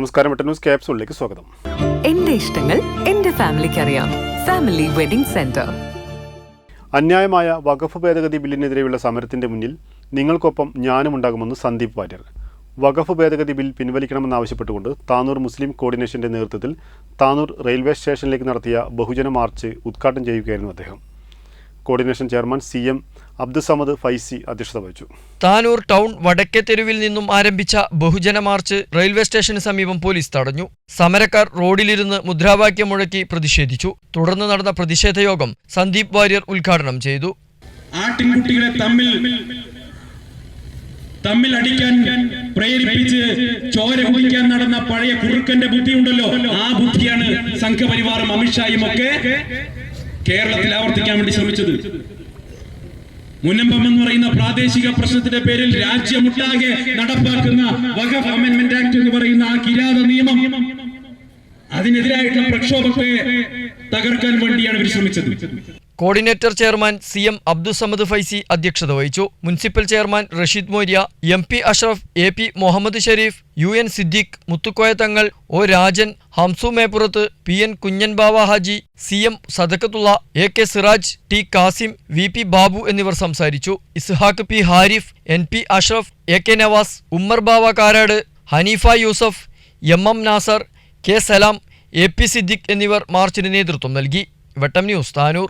നമസ്കാരം വെട്ട ന്യൂസ് ക്യാപ്സൂളിലേക്ക് സ്വാഗതം. എന്റെ ഇഷ്ടങ്ങൾ എന്റെ ഫാമിലിക്ക് അറിയാം ഫാമിലി വെഡിംഗ് സെന്റർ. അന്യായമായ വഖഫ് ഭേദഗതി ബില്ലിനെതിരെയുള്ള സമരത്തിന്റെ മുന്നിൽ നിങ്ങൾക്കൊപ്പം ഞാനും ഉണ്ടാകുമെന്ന് സന്ദീപ് വാര്യർ. വഖഫ് ഭേദഗതി ബിൽ പിൻവലിക്കണമെന്നാവശ്യപ്പെട്ടുകൊണ്ട് താനൂർ മുസ്ലിം കോർഡിനേഷന്റെ നേതൃത്വത്തിൽ താനൂർ റെയിൽവേ സ്റ്റേഷനിലേക്ക് നടത്തിയ ബഹുജന മാർച്ച് ഉദ്ഘാടനം ചെയ്യുകയായിരുന്നു അദ്ദേഹം. Coordination chairman C M Abdussamad Faizy അധ്യക്ഷത വഹിച്ചു. താനൂർ ടൗൺ വടക്കേ തെരുവിൽ നിന്നും ആരംഭിച്ച ബഹുജന മാർച്ച് റെയിൽവേ സ്റ്റേഷന് സമീപം പോലീസ് തടഞ്ഞു. സമരക്കാർ റോഡിലിരുന്ന് മുദ്രാവാക്യം മുഴക്കി പ്രതിഷേധിച്ചു. തുടർന്ന് നടന്ന പ്രതിഷേധ യോഗം സന്ദീപ് വാര്യർ ഉദ്ഘാടനം ചെയ്തു. ആട്ടിൻകുട്ടികളെ തമ്മിൽ തമ്മിൽ അടിക്കാൻ പ്രേരിപ്പിച്ച് ചോര കുടിക്കാൻ നടന്ന പഴയ കുറുക്കന്റെ ബുദ്ധി ഉണ്ടല്ലോ ആ ബുദ്ധിയാണ് സംഘപരിവാറും അമിത്ഷായും ഒക്കെ. കേരളത്തിൽ ആവർത്തിക്കാൻ വേണ്ടി ശ്രമിച്ചത്. മുന്നമ്പം എന്ന് പറയുന്ന പ്രാദേശിക പ്രശ്നത്തിന്റെ പേരിൽ രാജ്യമൊട്ടാകെ നടപ്പാക്കുന്ന വഖഫ് അമെന്റ്മെന്റ് ആക്ട് എന്ന് പറയുന്ന ആ കിരാത നിയമം അതിനെതിരായിട്ടുള്ള പ്രക്ഷോഭത്തെ തകർക്കാൻ വേണ്ടിയാണ് ഇവർ ശ്രമിച്ചത്. Coordinator chairman C M Abdussamad Faizy അധ്യക്ഷത വഹിച്ചു. Municipal chairman Rasheed Maurya M P Ashraf A P Muhammad Sherif U N Siddique Muthukoya Thangal O Rajan Hamsu Meppurath P N Kunhan Bava Haji C M Sadakkathulla A K Siraj T Kasim V P Babu എന്നിവർ സംസാരിച്ചു. Ishaq P Harif N P Ashraf A K Navas Ummer Bava Karad Haneefa Yusuf M M Nasar K Salam A P Siddique എന്നിവർ മാർച്ചിന് നേതൃത്വം നൽകി. വെട്ടം news. Tanur